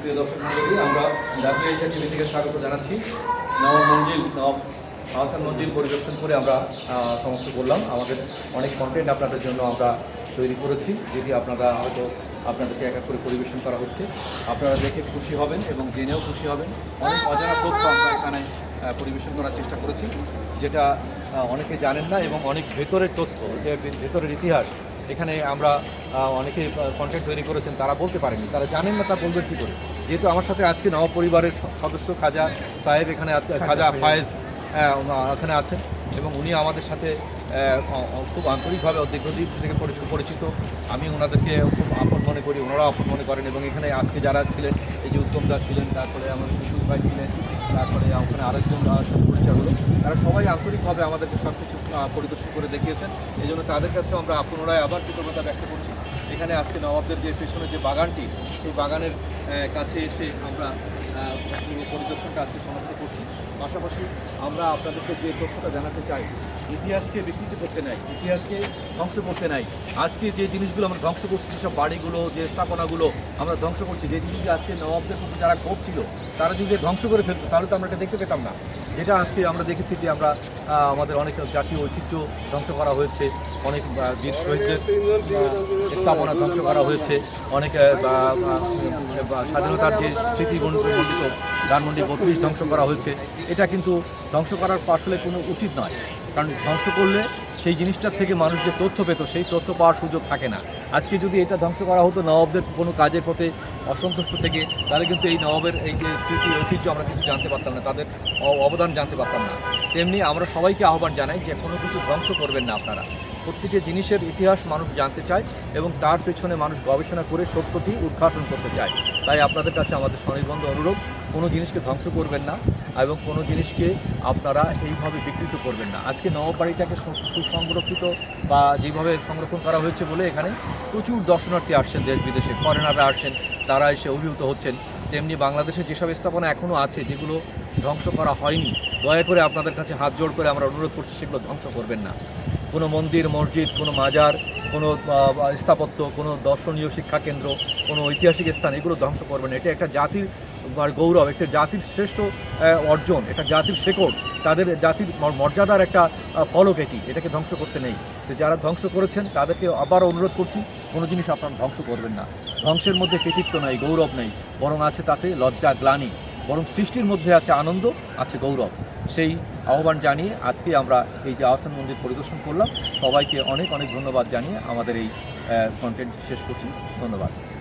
প্রিয় দর্শক মন্ডলী আমরা জাতীয় ইচ্ছা টিভি থেকে স্বাগত জানাচ্ছি। নবাব মঞ্জিল নবাব আহসান মঞ্জিল পরিদর্শন করে আমরা আহ, সমাপ্ত করলাম। আমাদের অনেক কন্টেন্ট আপনাদের জন্য আমরা তৈরি করেছি যেটি আপনারা হয়তো আপনাদেরকে এক এক করে পরিবেশন করা হচ্ছে। আপনারা দেখে খুশি হবেন এবং জেনেও খুশি হবেন। অনেক অজানা তথ্য আমরা এখানে পরিবেশন করার চেষ্টা করেছি যেটা অনেকে জানেন না এবং অনেক ভেতরের তথ্য যে ভেতরের ইতিহাস এখানে আমরা অনেকে কন্টেন্ট তৈরি করেছেন তারা বলতে পারেনি তারা জানেন না তা বলবেন কী করে? যেহেতু আমার সাথে আজকে নব পরিবারের সদস্য খাজা সাহেব এখানে খাজা ফায়েজ উনা- এখানে আছেন এবং উনি আমাদের সাথে খুব আন্তরিকভাবে দীর্ঘদিন থেকে পরি- সুপরিচিত। আমি ওনাদেরকে খুব আপন মনে করি ওনারাও আপন মনে করেন এবং এখানে আজকে যারা ছিলেন, এই যে উত্তম দাস ছিলেন, তারপরে আমাদের বিশুল ভাই ছিলেন, তারপরে ওখানে আরেকজন হলো তারা সবাই আন্তরিকভাবে আমাদেরকে সব কিছু পরিদর্শন করে দেখিয়েছেন। এই জন্য তাদের কাছেও আমরা পুনরায় আবার কৃতজ্ঞতা ব্যক্ত করছি। এখানে আজকে নবাবদের যে পেছনে যে বাগানটি সেই বাগানের কাছে এসে আমরা পুরো পরিদর্শনটা আজকে সমাপ্ত করছি। পাশাপাশি আমরা আপনাদেরকে যে তথ্যটা জানাতে চাই ইতিহাসকে বিকৃতি করতে নাই ইতিহাসকে ধ্বংস করতে নাই। আজকে যে জিনিসগুলো আমরা ধ্বংস করছি যেসব বাড়িগুলো যে স্থাপনাগুলো আমরা ধ্বংস করছি যে জিনিসগুলো আজকে নবাবদের প্রতি যারা ক্ষোভ ছিল তারা যদি ধ্বংস করে ফেলতো তাহলে তো আমরা এটা দেখতে পেতাম না। যেটা আজকে আমরা দেখেছি যে আমরা আমাদের অনেক জাতীয় ঐতিহ্য ধ্বংস করা হয়েছে অনেক বীর শহীদদের আহ, স্থাপনা ধ্বংস করা হয়েছে। অনেক স্বাধীনতার যে স্মৃতি মণ্ডিত ধানমন্ডি বত্রিশ ধ্বংস করা হয়েছে, এটা কিন্তু ধ্বংস করার আসলে কোনো উচিত নয়। কারণ ধ্বংস করলে সেই জিনিসটার থেকে মানুষ যে তথ্য পেত, সেই তথ্য পাওয়ার সুযোগ থাকে না। আজকে যদি এটা ধ্বংস করা হতো নবাবদের কোনো কাজের প্রতি অসন্তুষ্ট থেকে, তাহলে কিন্তু এই নবাবের এই যে স্মৃতি, ঐতিহ্য আমরা কিছু জানতে পারতাম না, তাদের অবদান জানতে পারতাম না। তেমনি আমরা সবাইকে আহ্বান জানাই যে কোনো কিছু ধ্বংস করবেন না আপনারা। প্রত্যেকটি জিনিসের ইতিহাস মানুষ জানতে চায় এবং তার পেছনে মানুষ গবেষণা করে সত্যটি উদ্ঘাটন করতে চায়। তাই আপনাদের কাছে আমাদের স্বনির্বন্ধ অনুরোধ, কোনো জিনিসকে ধ্বংস করবেন না এবং কোনো জিনিসকে আপনারা এইভাবে বিকৃত করবেন না। আজকে নববাড়িটাকে সু- সুসংরক্ষিত বা যেভাবে সংরক্ষণ করা হয়েছে বলে এখানে প্রচুর দর্শনার্থী আসছেন দেশ বিদেশে। ফরেনাররা আসছেন, তারা এসে অভিভূত হচ্ছেন। তেমনি বাংলাদেশের যেসব স্থাপনা এখনও আছে, যেগুলো ধ্বংস করা হয়নি, দয়া করে আপনাদের কাছে হাত জোড় করে আমরা অনুরোধ করছি সেগুলো ধ্বংস করবেন না। কোনো মন্দির, মসজিদ, কোনো মাজার কোনো স্থাপত্য, কোনো দর্শনীয় শিক্ষা কেন্দ্র কোনো ঐতিহাসিক স্থান, এগুলো ধ্বংস করবেন না। এটা একটা জাতির গৌরব, একটা জাতির শ্রেষ্ঠ অর্জন, এটা জাতির শেকড়। তাদের জাতির মর্যাদার একটা ফলক এটি, এটাকে ধ্বংস করতে নেই। তো যারা ধ্বংস করেছেন, তাদেরকে আবার অনুরোধ করছি, কোনো জিনিস আপনারা ধ্বংস করবেন না। ধ্বংসের মধ্যে কৃতিত্ব নাই, গৌরব নেই। বরং আছে তাতে লজ্জা, গ্লানি। বরং সৃষ্টির মধ্যে আছে আনন্দ, আছে গৌরব। সেই আহ্বান জানিয়ে আজকে আমরা এই যে আহসান মন্দির পরিদর্শন করলাম, সবাইকে অনেক অনেক ধন্যবাদ জানিয়ে আমাদের এই কন্টেন্ট শেষ করছি। ধন্যবাদ।